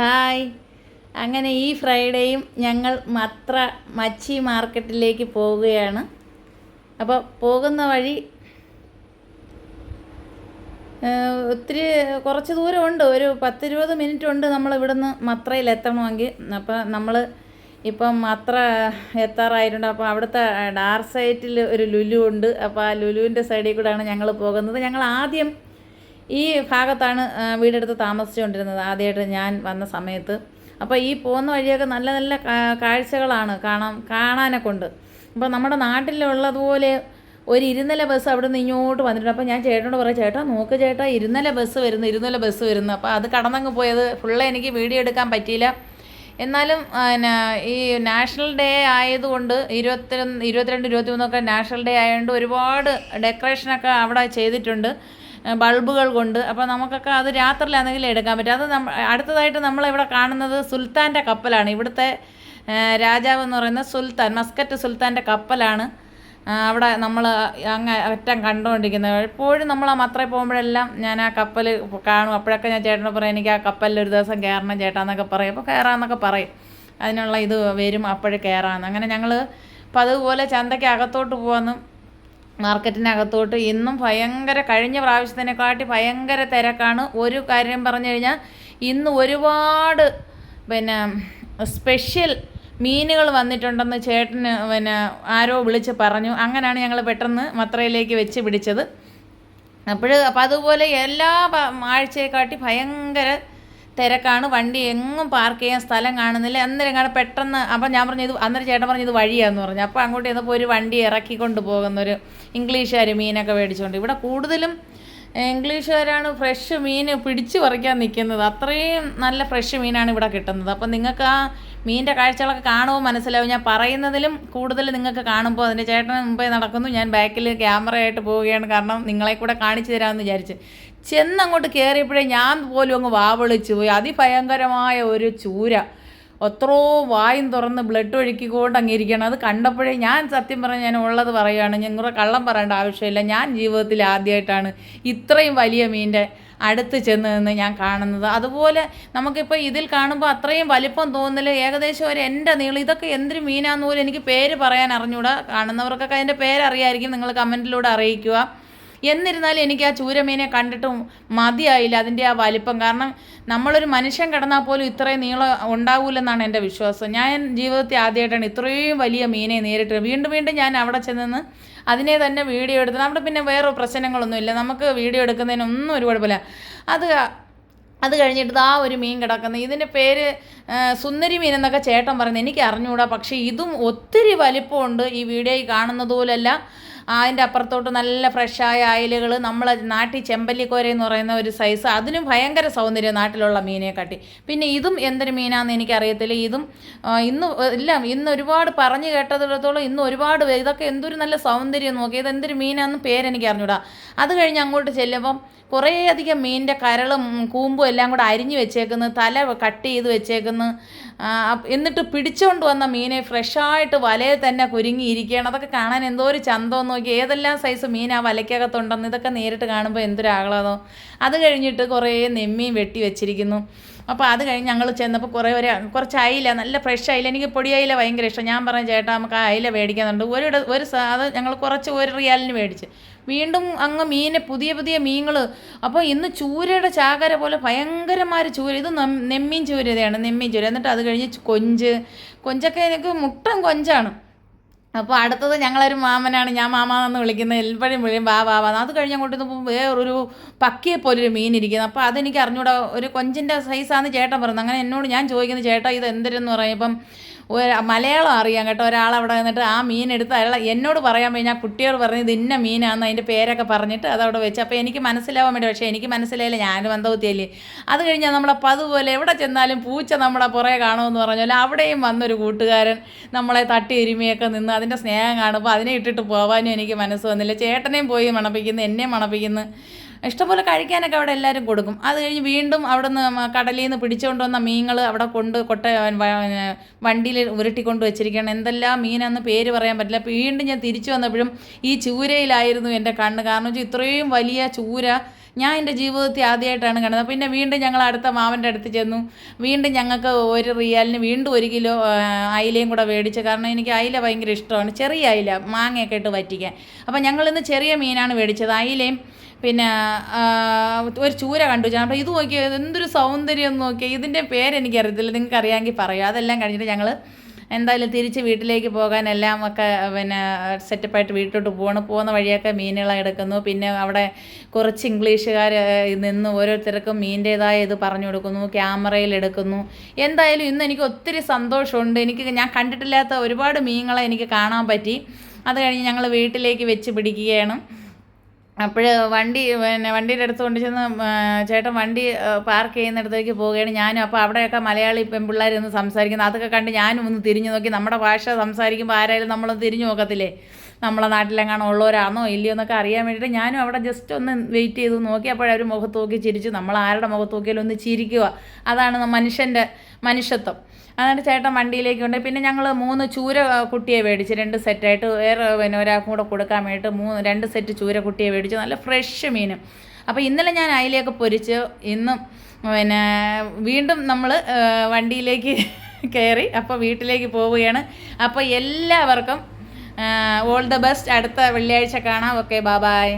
Hi. അങ്ങനെ ഈ ഫ്രൈഡേയും ഞങ്ങൾ മത്ര മച്ചി മാർക്കറ്റിലേക്ക് പോവുകയാണ്. അപ്പോൾ പോകുന്ന വഴി ഒത്തിരി കുറച്ച് ദൂരമുണ്ട്. ഒരു പത്തിരുപത് മിനിറ്റ് ഉണ്ട് നമ്മൾ ഇവിടുന്ന് മത്രയിൽ എത്തണമെങ്കിൽ. അപ്പോൾ നമ്മൾ ഇപ്പം മത്ര എത്താറായിട്ടുണ്ട്. അപ്പോൾ അവിടുത്തെ ഡാർ സൈറ്റിൽ ഒരു ലുലു ഉണ്ട്. അപ്പോൾ ആ ലുലുവിന്റെ സൈഡിൽ കൂടെയാണ് ഞങ്ങൾ പോകുന്നത്. ഞങ്ങൾ ആദ്യം ഈ ഭാഗത്താണ് വീടെടുത്ത് താമസിച്ചുകൊണ്ടിരുന്നത് ആദ്യമായിട്ട് ഞാൻ വന്ന സമയത്ത്. അപ്പോൾ ഈ പോകുന്ന വഴിയൊക്കെ നല്ല നല്ല കാഴ്ചകളാണ് കാണാൻ കാണാനൊക്കെ ഉണ്ട് അപ്പോൾ നമ്മുടെ നാട്ടിലുള്ളതുപോലെ ഒരു ഇരുനില ബസ് അവിടെ നിന്ന് ഇങ്ങോട്ട് വന്നിട്ടുണ്ട്. അപ്പോൾ ഞാൻ ചേട്ടനോട് പറയാം ചേട്ടാ നോക്ക് ചേട്ടാ ഇരുനില ബസ് വരുന്നു ഇരുനില ബസ് വരുന്നു. അപ്പോൾ അത് കടന്നങ്ങ് പോയത്. ഫുള്ള് എനിക്ക് വീഡിയോ എടുക്കാൻ പറ്റിയില്ല. എന്നാലും പിന്നെ ഈ നാഷണൽ ഡേ ആയതുകൊണ്ട് ഇരുപത്തി ഇരുപത്തിരണ്ട് ഇരുപത്തി മൂന്നൊക്കെ നാഷണൽ ഡേ ആയതുകൊണ്ട് ഒരുപാട് ഡെക്കറേഷനൊക്കെ അവിടെ ചെയ്തിട്ടുണ്ട്. ബൾബുകൾ കൊണ്ട്. അപ്പോൾ നമുക്കൊക്കെ അത് രാത്രിയിലാണെങ്കിൽ എടുക്കാൻ പറ്റും. അത് നമ്മ അടുത്തതായിട്ട് നമ്മളിവിടെ കാണുന്നത് സുൽത്താന്റെ കപ്പലാണ്. ഇവിടുത്തെ രാജാവ് എന്ന് പറയുന്നത് സുൽത്താൻ മസ്കറ്റ് സുൽത്താന്റെ കപ്പലാണ്. അവിടെ നമ്മൾ അങ്ങ് അറ്റം കണ്ടുകൊണ്ടിരിക്കുന്നത്. എപ്പോഴും നമ്മൾ ആ മത്രയിൽ പോകുമ്പോഴെല്ലാം ഞാൻ ആ കപ്പൽ കാണും. അപ്പോഴൊക്കെ ഞാൻ ചേട്ടനോട് പറയും എനിക്ക് ആ കപ്പലിൽ ഒരു ദിവസം കയറണം ചേട്ടാന്നൊക്കെ പറയും. അപ്പോൾ കയറാമെന്നൊക്കെ പറയും. അതിനുള്ള ഇത് വരും അപ്പോഴേ കയറാമെന്ന് അങ്ങനെ ഞങ്ങൾ അപ്പോൾ അതുപോലെ ചന്തയ്ക്ക് അകത്തോട്ട് പോകാമെന്നും മാർക്കറ്റിനകത്തോട്ട് ഇന്നും ഭയങ്കര കഴിഞ്ഞ പ്രാവശ്യത്തിനെക്കാട്ടി ഭയങ്കര തിരക്കാണ്. ഒരു കാര്യം പറഞ്ഞു കഴിഞ്ഞാൽ ഇന്ന് ഒരുപാട് പിന്നെ സ്പെഷ്യൽ മീനുകൾ വന്നിട്ടുണ്ടെന്ന് ചേട്ടന് പിന്നെ ആരോ വിളിച്ച് പറഞ്ഞു. അങ്ങനെയാണ് ഞങ്ങൾ പെട്ടെന്ന് മത്രയിലേക്ക് വെച്ച് പിടിച്ചത്. അപ്പോൾ അപ്പോൾ അതുപോലെ എല്ലാ ആഴ്ചയെക്കാട്ടി ഭയങ്കര തിരക്കാണ്. വണ്ടി എങ്ങും പാർക്ക് ചെയ്യാൻ സ്ഥലം കാണുന്നില്ല. അന്നേരം കാണാൻ പെട്ടെന്ന് അപ്പം ഞാൻ പറഞ്ഞു ഇത് അന്നേരം ചേട്ടൻ പറഞ്ഞു ഇത് വഴിയാന്ന് പറഞ്ഞു. അപ്പോൾ അങ്ങോട്ട് ചെന്നപ്പോൾ ഒരു വണ്ടി ഇറക്കിക്കൊണ്ട് പോകുന്നൊരു ഇംഗ്ലീഷുകാർ മീനൊക്കെ മേടിച്ചുകൊണ്ട് ഇവിടെ കൂടുതലും ഇംഗ്ലീഷുകാരാണ് ഫ്രഷ് മീൻ പിടിച്ച് പറിക്കാൻ നിൽക്കുന്നത് അത്രയും നല്ല ഫ്രഷ് മീനാണ് ഇവിടെ കിട്ടുന്നത്. അപ്പം നിങ്ങൾക്ക് ആ മീനിന്റെ കാഴ്ചകളൊക്കെ കാണുമ്പോൾ മനസ്സിലാവും. ഞാൻ പറയുന്നതിലും കൂടുതൽ നിങ്ങൾക്ക് കാണുമ്പോൾ അതിന്റെ ചേട്ടന് മുമ്പേ നടക്കുന്നു. ഞാൻ ബാക്കിൽ ക്യാമറയായിട്ട് പോവുകയാണ്. കാരണം നിങ്ങളെ കൂടെ കാണിച്ചു തരാമെന്ന് വിചാരിച്ച്. ചെന്നങ്ങോട്ട് കയറിയപ്പോഴേ ഞാൻ പോലും അങ്ങ് വാവളിച്ചു പോയി. അതിഭയങ്കരമായ ഒരു ചൂര. എത്രയോ വായും തുറന്ന് ബ്ലഡ് ഒഴുക്കിക്കൊണ്ട് അങ്ങിരിക്കണം അത് കണ്ടപ്പോഴേ ഞാൻ സത്യം പറഞ്ഞ് ഞാൻ ഉള്ളത് പറയുകയാണ്. ഞങ്ങളുടെ കള്ളം പറയേണ്ട ആവശ്യമില്ല. ഞാൻ ജീവിതത്തിൽ ആദ്യമായിട്ടാണ് ഇത്രയും വലിയ മീന്റെ അടുത്ത് ചെന്ന് നിന്ന് ഞാൻ കാണുന്നത്. അതുപോലെ നമുക്കിപ്പോൾ ഇതിൽ കാണുമ്പോൾ അത്രയും വലിപ്പം തോന്നില്ല ഏകദേശം ഒരു എന്റെ നീളം. ഇതൊക്കെ എന്തൊരു മീനാന്ന് പോലും എനിക്ക് പേര് പറയാൻ അറിഞ്ഞൂടാ. കാണുന്നവർക്കൊക്കെ അതിന്റെ പേരറിയായിരിക്കും. നിങ്ങൾ കമന്റിലൂടെ അറിയിക്കുക. എന്നിരുന്നാലും എനിക്ക് ആ ചൂരമീനെ കണ്ടിട്ടും മതിയായില്ല അതിന്റെ ആ വലിപ്പം. കാരണം നമ്മളൊരു മനുഷ്യൻ കിടന്നാൽ പോലും ഇത്രയും നീളം ഉണ്ടാവില്ലെന്നാണ് എന്റെ വിശ്വാസം. ഞാൻ ജീവിതത്തിൽ ആദ്യമായിട്ടാണ് ഇത്രയും വലിയ മീനെ നേരിട്ട് വീണ്ടും വീണ്ടും ഞാൻ അവിടെ ചെന്നെന്ന് അതിനെ തന്നെ വീഡിയോ എടുത്ത് അവിടെ പിന്നെ വേറെ പ്രശ്നങ്ങളൊന്നുമില്ല നമുക്ക് വീഡിയോ എടുക്കുന്നതിനൊന്നും ഒരു കുഴപ്പമില്ല അത് അത് കഴിഞ്ഞിട്ട് ആ ഒരു മീൻ കിടക്കുന്നത് ഇതിന്റെ പേര് സുന്ദരി മീൻ എന്നൊക്കെ ചേട്ടൻ പറയുന്നത് എനിക്ക് അറിഞ്ഞുകൂടാ. പക്ഷേ ഇതും ഒത്തിരി വലിപ്പമുണ്ട് ഈ വീഡിയോയിൽ കാണുന്നത് പോലല്ല അതിന്റെ അപ്പുറത്തോട്ട് നല്ല ഫ്രഷായ അയലുകൾ നമ്മൾ നാട്ടിൽ ചെമ്പല്ലിക്കോര എന്ന് പറയുന്ന ഒരു സൈസ് അതിനും ഭയങ്കര സൗന്ദര്യം നാട്ടിലുള്ള മീനെ കാട്ടി. പിന്നെ ഇതും എന്തൊരു മീനാണെന്ന് എനിക്കറിയത്തില്ല. ഇതും ഇന്ന് ഇല്ല ഇന്ന് ഒരുപാട് പറഞ്ഞു കേട്ടതിടത്തോളം ഇന്ന് ഒരുപാട് ഇതൊക്കെ എന്തൊരു നല്ല സൗന്ദര്യം നോക്കി ഇത് എന്തൊരു മീനാണെന്ന് പേരെനിക്ക് അറിഞ്ഞൂടാ. അത് കഴിഞ്ഞ് അങ്ങോട്ട് ചെല്ലുമ്പം കുറേയധികം മീനിന്റെ കരളും കൂമ്പും എല്ലാം കൂടെ അരിഞ്ഞു വെച്ചേക്കുന്നു തല കട്ട് ചെയ്ത് വെച്ചേക്കുന്നു എന്നിട്ട് പിടിച്ചുകൊണ്ട് വന്ന മീനെ ഫ്രഷായിട്ട് വലയിൽ തന്നെ കുരുങ്ങിയിരിക്കുകയാണ് അതൊക്കെ കാണാൻ എന്തോ ഒരു ചന്തം നോക്കി ഏതെല്ലാം സൈസ് മീൻ ആ വലയ്ക്കകത്തുണ്ടെന്ന് ഇതൊക്കെ നേരിട്ട് കാണുമ്പോൾ എന്തൊരു അത് കഴിഞ്ഞിട്ട് കുറേ നെമ്മീൻ വെട്ടി വെച്ചിരിക്കുന്നു. അപ്പോൾ അത് കഴിഞ്ഞ് ഞങ്ങൾ ചെന്നപ്പോൾ കുറേ ഒരു കുറച്ച് അയില നല്ല ഫ്രഷ് അയില. എനിക്ക് പൊടി അയില ഭയങ്കര ഇഷ്ടം. ഞാൻ പറഞ്ഞു ചേട്ടാ നമുക്ക് ആ അയില മേടിക്കാനുണ്ട് ഒരു ഒരു അത് ഞങ്ങൾ കുറച്ച് ഒരു റിയാലിന് മേടിച്ച്. വീണ്ടും അങ്ങ് മീനെ പുതിയ പുതിയ മീനുകൾ അപ്പോൾ ഇന്ന് ചൂരയുടെ ചാകര പോലെ ഭയങ്കരമായ ചൂര ഇത് നെമ്മീൻ ചൂരതയാണ് നെമ്മീൻ ചൂര. എന്നിട്ട് അത് കഴിഞ്ഞ് കൊഞ്ച്. കൊഞ്ചൊക്കെ എനിക്ക് മുട്ടൻ കൊഞ്ചാണ്. അപ്പോൾ അടുത്തത് ഞങ്ങളൊരു മാമനാണ്. ഞാൻ മാമാന്ന് വിളിക്കുന്നത്. എപ്പോഴും വിളിയും വാ വാ വാ. അത് കഴിഞ്ഞ് അങ്ങോട്ട് പോകുമ്പോൾ വേറൊരു പക്കിയെ പോലൊരു മീൻ ഇരിക്കുന്നത് അപ്പോൾ അതെനിക്ക് അറിഞ്ഞൂടാ. ഒരു കൊഞ്ചിന്റെ സൈസാന്ന് ചേട്ടൻ പറയുന്നത് അങ്ങനെ എന്നോട് ഞാൻ ചോദിക്കുന്നത് ചേട്ടാ ഇത് എന്തിരെന്ന് പറയുമ്പം മലയാളം അറിയാം കേട്ടോ. ഒരാൾ അവിടെ വന്നിട്ട് ആ മീൻ എടുത്ത് അയാൾ എന്നോട് പറയാൻ ഞാൻ കുട്ടിയോട് പറഞ്ഞു ഇത് ഇന്ന മീനാണെന്ന് അതിന്റെ പേരൊക്കെ പറഞ്ഞിട്ട് അതവിടെ വെച്ച്. അപ്പോൾ എനിക്ക് മനസ്സിലാവാൻ വേണ്ടി പക്ഷേ എനിക്ക് മനസ്സിലായില്ല. ഞാൻ ബന്ധവത്തിയല്ലേ അത് കഴിഞ്ഞാൽ നമ്മളെ പതുപോലെ എവിടെ ചെന്നാലും പൂച്ച നമ്മളെ പുറകെ കാണുമെന്ന് പറഞ്ഞാൽ അവിടെയും വന്നൊരു കൂട്ടുകാരൻ നമ്മളെ തട്ടി എരുമിയൊക്കെ നിന്ന് അതിന്റെ സ്നേഹം കാണുമ്പോൾ അതിനെ ഇട്ടിട്ട് പോകാനും എനിക്ക് മനസ്സ് വന്നില്ല. ചേട്ടനെയും പോയി മണപ്പിക്കുന്നു എന്നെയും മണപ്പിക്കുന്നു. ഇഷ്ടംപോലെ കഴിക്കാനൊക്കെ അവിടെ എല്ലാവരും കൊടുക്കും. അത് കഴിഞ്ഞ് വീണ്ടും അവിടെ നിന്ന് കടലിൽ നിന്ന് പിടിച്ചുകൊണ്ട് വന്ന മീനുകൾ അവിടെ കൊണ്ട് കൊട്ട വണ്ടിയിൽ ഉരുട്ടിക്കൊണ്ട് വെച്ചിരിക്കുകയാണ്. എന്തെല്ലാം മീനാന്ന് പേര് പറയാൻ പറ്റില്ല. വീണ്ടും ഞാൻ തിരിച്ചു വന്നപ്പോഴും ഈ ചൂരയിലായിരുന്നു എന്റെ കണ്ണ്. കാരണം വെച്ചാൽ ഇത്രയും വലിയ ചൂര ഞാൻ എന്റെ ജീവിതത്തിൽ ആദ്യമായിട്ടാണ് കണ്ടത്. പിന്നെ വീണ്ടും ഞങ്ങൾ അടുത്ത മാമന്റെ അടുത്ത് ചെന്നു. വീണ്ടും ഞങ്ങൾക്ക് ഒരു റിയാലിന് വീണ്ടും ഒരു കിലോ അയിലയും കൂടെ മേടിച്ചു. കാരണം എനിക്ക് അയില ഭയങ്കര ഇഷ്ടമാണ്. ചെറിയ അയില മാങ്ങയൊക്കെ ഇട്ട് വറ്റിക്കാൻ. അപ്പം ഞങ്ങളിന്ന് ചെറിയ മീനാണ് മേടിച്ചത്. അയിലയും പിന്നെ ഒരു ചൂര കണ്ടു. ഞാൻ ഇത് നോക്കിയാൽ എന്തൊരു സൗന്ദര്യം നോക്കിയാൽ ഇതിന്റെ പേരെനിക്കറിയത്തില്ല നിങ്ങൾക്ക് അറിയാമെങ്കിൽ പറയൂ. അതെല്ലാം കഴിഞ്ഞിട്ട് ഞങ്ങൾ എന്തായാലും തിരിച്ച് വീട്ടിലേക്ക് പോകാൻ എല്ലാം ഒക്കെ പിന്നെ സെറ്റപ്പായിട്ട് വീട്ടിലോട്ട് പോകണം പോകുന്ന വഴിയൊക്കെ മീനുകളെ എടുക്കുന്നു. പിന്നെ അവിടെ കുറച്ച് ഇംഗ്ലീഷുകാർ നിന്ന് ഓരോരുത്തർക്കും മീന്റേതായ ഇത് പറഞ്ഞു കൊടുക്കുന്നു. ക്യാമറയിൽ എടുക്കുന്നു. എന്തായാലും ഇന്ന് എനിക്ക് ഒത്തിരി സന്തോഷമുണ്ട്. എനിക്ക് ഞാൻ കണ്ടിട്ടില്ലാത്ത ഒരുപാട് മീനുകളെ എനിക്ക് കാണാൻ പറ്റി. അത് കഴിഞ്ഞ് ഞങ്ങൾ വീട്ടിലേക്ക് വെച്ച് പിടിക്കുകയാണ്. അപ്പോൾ വണ്ടി പിന്നെ വണ്ടിയുടെ അടുത്ത് കൊണ്ട് ചെന്ന് ചേട്ടൻ വണ്ടി പാർക്ക് ചെയ്യുന്നിടത്തേക്ക് പോവുകയാണ്. ഞാനും അപ്പോൾ അവിടെയൊക്കെ മലയാളി പെൺപിള്ളേർ ഒന്ന് സംസാരിക്കുന്നത് അതൊക്കെ കണ്ട് ഞാനും ഒന്ന് തിരിഞ്ഞു നോക്കി നമ്മുടെ ഭാഷ സംസാരിക്കുമ്പോൾ ആരായാലും നമ്മളൊന്ന് തിരിഞ്ഞു നോക്കത്തില്ലേ? നമ്മളെ നാട്ടിലെങ്ങാണോ ഉള്ളവരാണോ ഇല്ലയോ എന്നൊക്കെ അറിയാൻ വേണ്ടിയിട്ട് ഞാനും അവിടെ ജസ്റ്റ് ഒന്ന് വെയിറ്റ് ചെയ്ത് നോക്കി. അപ്പോഴവർ മുഖത്ത് നോക്കി ചിരിച്ചു. നമ്മൾ ആരുടെ മുഖത്ത് നോക്കിയാലും ഒന്ന് ചിരിക്കുക. അതാണ് മനുഷ്യന്റെ മനുഷ്യത്വം. എന്നിട്ട് ചേട്ടൻ വണ്ടിയിലേക്ക് കൊണ്ട് പിന്നെ ഞങ്ങൾ മൂന്ന് ചൂര കുട്ടിയെ മേടിച്ച്. രണ്ട് സെറ്റായിട്ട് വേറെ പിന്നെ ഒരാൾക്കും കൂടെ കൊടുക്കാൻ വേണ്ടിയിട്ട് മൂന്ന് രണ്ട് സെറ്റ് ചൂര കുട്ടിയെ മേടിച്ച്. നല്ല ഫ്രഷ് മീൻ. അപ്പോൾ ഇന്നലെ ഞാൻ അതിലേക്ക് പൊരിച്ച് ഇന്നും പിന്നെ വീണ്ടും നമ്മൾ വണ്ടിയിലേക്ക് കയറി അപ്പോൾ വീട്ടിലേക്ക് പോവുകയാണ്. അപ്പോൾ എല്ലാവർക്കും ഓൾ ദ ബെസ്റ്റ് അടുത്ത വെള്ളിയാഴ്ച കാണാം. Okay bye